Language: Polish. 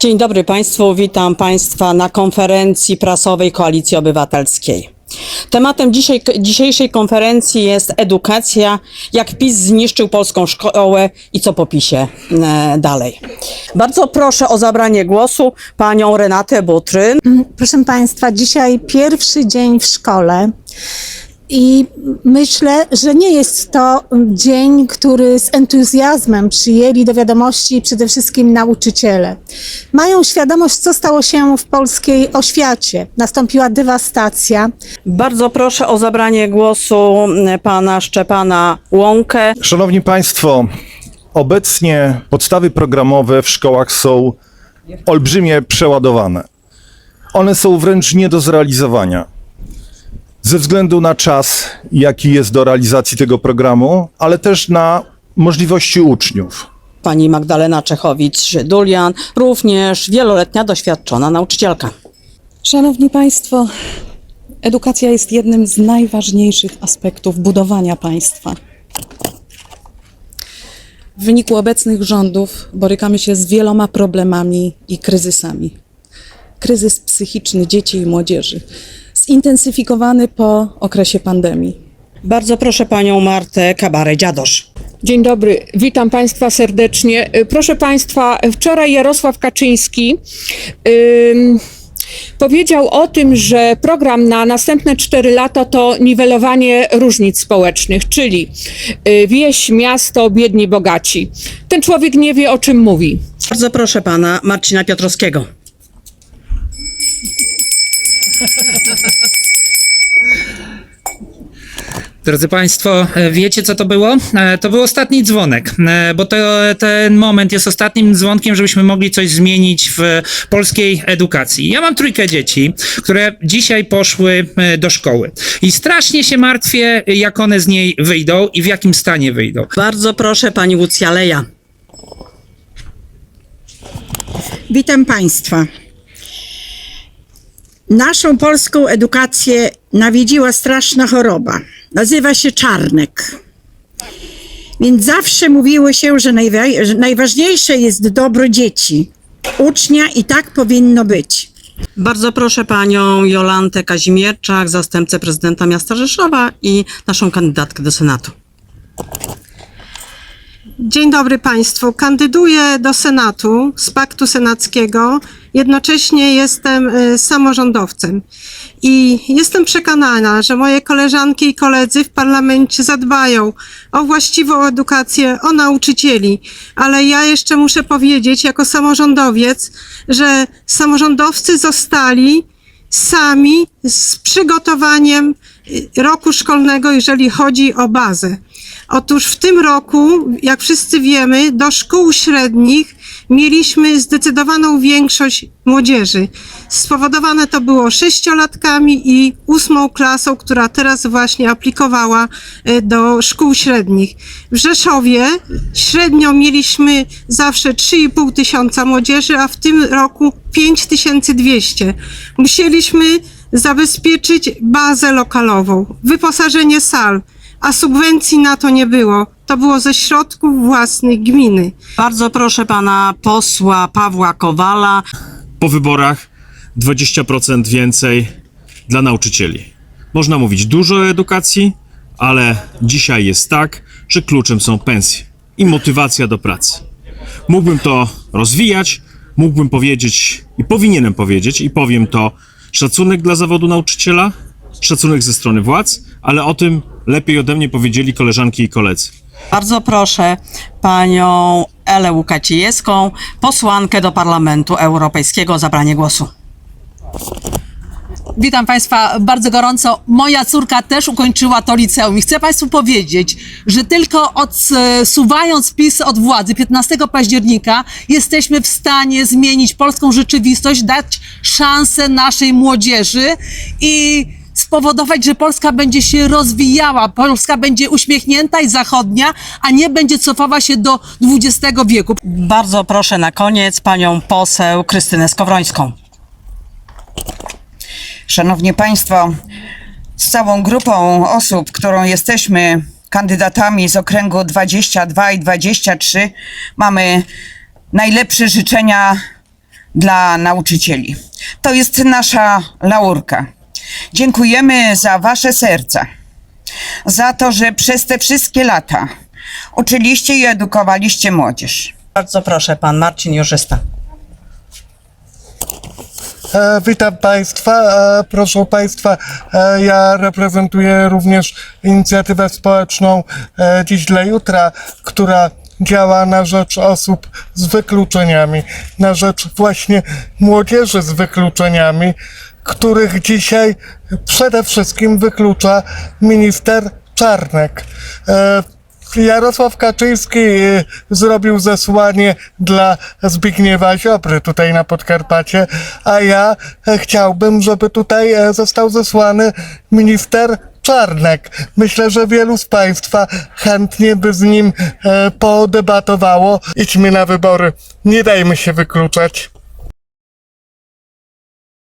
Dzień dobry Państwu, witam Państwa na konferencji prasowej Koalicji Obywatelskiej. Tematem dzisiejszej konferencji jest edukacja, jak PiS zniszczył polską szkołę i co po PiSie e, dalej. Bardzo proszę o zabranie głosu panią Renatę Butryn. Proszę Państwa, dzisiaj pierwszy dzień w szkole i myślę, że nie jest to dzień, który z entuzjazmem przyjęli do wiadomości przede wszystkim nauczyciele. Mają świadomość, co stało się w polskiej oświacie. Nastąpiła dewastacja. Bardzo proszę o zabranie głosu m, pana Szczepana Łąkę. Szanowni Państwo, obecnie podstawy programowe w szkołach są olbrzymie przeładowane. One są wręcz nie do zrealizowania. Ze względu na czas, jaki jest do realizacji tego programu, ale też na możliwości uczniów. Pani Magdalena Czechowicz-Dulian, również wieloletnia doświadczona nauczycielka. Szanowni Państwo, edukacja jest jednym z najważniejszych aspektów budowania państwa. W wyniku obecnych rządów borykamy się z wieloma problemami i kryzysami. Kryzys psychiczny dzieci i młodzieży, zintensyfikowany po okresie pandemii. Bardzo proszę panią Martę Kabarę-Dziadosz. Dzień dobry, witam Państwa serdecznie. Y, Proszę Państwa, wczoraj Jarosław Kaczyński ym, powiedział o tym, że program na następne 4 lata to niwelowanie różnic społecznych, czyli y, wieś, miasto, biedni, bogaci. Ten człowiek nie wie, o czym mówi. Bardzo proszę pana Marcina Piotrowskiego. Drodzy Państwo, e, wiecie co to było? E, To był ostatni dzwonek, e, bo to, ten moment jest ostatnim dzwonkiem, żebyśmy mogli coś zmienić w polskiej edukacji. Ja mam trójkę dzieci, które dzisiaj poszły do szkoły i strasznie się martwię, jak one z niej wyjdą i w jakim stanie wyjdą. Bardzo proszę pani Łucja Leja. Witam Państwa. Naszą polską edukację nawiedziła straszna choroba. Nazywa się czarnek. Więc zawsze mówiło się, że, najwa- że najważniejsze jest dobro dzieci, ucznia i tak powinno być. Bardzo proszę panią Jolantę Kazimierczak, zastępcę prezydenta miasta Rzeszowa i naszą kandydatkę do Senatu. Dzień dobry Państwu. Kandyduję do Senatu z Paktu Senackiego. Jednocześnie jestem y, samorządowcem. I jestem przekonana, że moje koleżanki i koledzy w parlamencie zadbają o właściwą edukację, o nauczycieli. Ale ja jeszcze muszę powiedzieć, jako samorządowiec, że samorządowcy zostali sami z przygotowaniem y, roku szkolnego, jeżeli chodzi o bazę. Otóż w tym roku, jak wszyscy wiemy, do szkół średnich mieliśmy zdecydowaną większość młodzieży. Spowodowane to było sześciolatkami i ósmą klasą, która teraz właśnie aplikowała e, do szkół średnich. W Rzeszowie średnio mieliśmy zawsze 3,5 tysiąca młodzieży, a w tym roku 5200. Musieliśmy zabezpieczyć bazę lokalową, wyposażenie sal, a subwencji na to nie było. To było ze środków własnych gminy. Bardzo proszę pana posła Pawła Kowala. po wyborach 20% więcej dla nauczycieli. Można mówić dużo o edukacji, ale dzisiaj jest tak, że kluczem są pensje i motywacja do pracy. Mógłbym to rozwijać, mógłbym powiedzieć i powinienem powiedzieć, i powiem to szacunek dla zawodu nauczyciela, szacunek ze strony władz, ale o tym lepiej ode mnie powiedzieli koleżanki i koledzy. Bardzo proszę panią Elę Łukacijewską, posłankę do Parlamentu Europejskiego o zabranie głosu. Witam Państwa bardzo gorąco. Moja córka też ukończyła to liceum i chcę Państwu powiedzieć, że tylko odsuwając PiS od władzy 15 października jesteśmy w stanie zmienić polską rzeczywistość, dać szansę naszej młodzieży i spowodować, że Polska będzie się rozwijała, Polska będzie uśmiechnięta i zachodnia, a nie będzie cofała się do XX wieku. Bardzo proszę na koniec panią poseł Krystynę Skowrońską. Szanowni Państwo, z całą grupą osób, którą jesteśmy kandydatami z okręgu 22 i 23, mamy najlepsze życzenia dla nauczycieli. To jest nasza laurka. Dziękujemy za Wasze serca, za to, że przez te wszystkie lata uczyliście i edukowaliście młodzież. Bardzo proszę, pan Marcin Jorzysta. E, witam Państwa. E, proszę Państwa, e, ja reprezentuję również inicjatywę społeczną e, Dziś dla Jutra, która działa na rzecz osób z wykluczeniami, na rzecz właśnie młodzieży z wykluczeniami, których dzisiaj przede wszystkim wyklucza minister Czarnek. E, Jarosław Kaczyński y, zrobił zesłanie dla Zbigniewa Ziobry tutaj na Podkarpacie, a ja e, chciałbym, żeby tutaj e, został zesłany minister Czarnek. Myślę, że wielu z Państwa chętnie by z nim e, podebatowało. Idźmy na wybory. Nie dajmy się wykluczać.